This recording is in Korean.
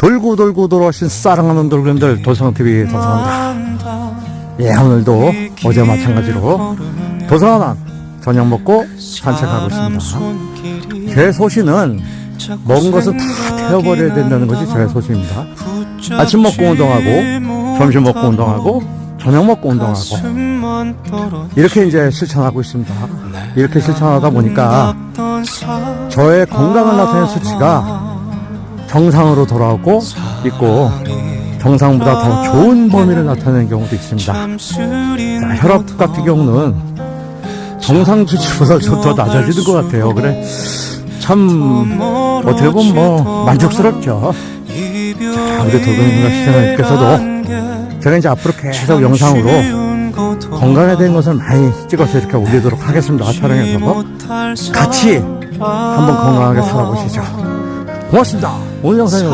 돌고 돌고 돌아오신 사랑하는 돌그림들 도성TV 도성입니다. 예, 오늘도 어제 마찬가지로 도성하나 저녁 먹고 산책하고 있습니다. 제 소신은 먹은 것은 다 태워버려야 된다는 것이 제 소신입니다. 아침 먹고 운동하고, 점심 먹고 운동하고, 저녁 먹고 운동하고, 이렇게 이제 실천하고 있습니다. 이렇게 실천하다 보니까 저의 건강을 나타내는 수치가 정상으로 돌아오고 있고 정상보다 더 좋은 범위를 나타내는 경우도 있습니다. 자, 혈압 같은 경우는 정상 수치보다 좀 더 낮아지는 것 같아요. 그래 참 어떻게 보면 뭐 만족스럽죠. 자, 우리 도경님과 시청자님께서도 제가 이제 앞으로 계속 영상으로 건강에 대한 것을 많이 찍어서 이렇게 올리도록 하겠습니다. 촬영해서 같이 한번 건강하게 살아보시죠. 고맙습니다. 오늘 영상이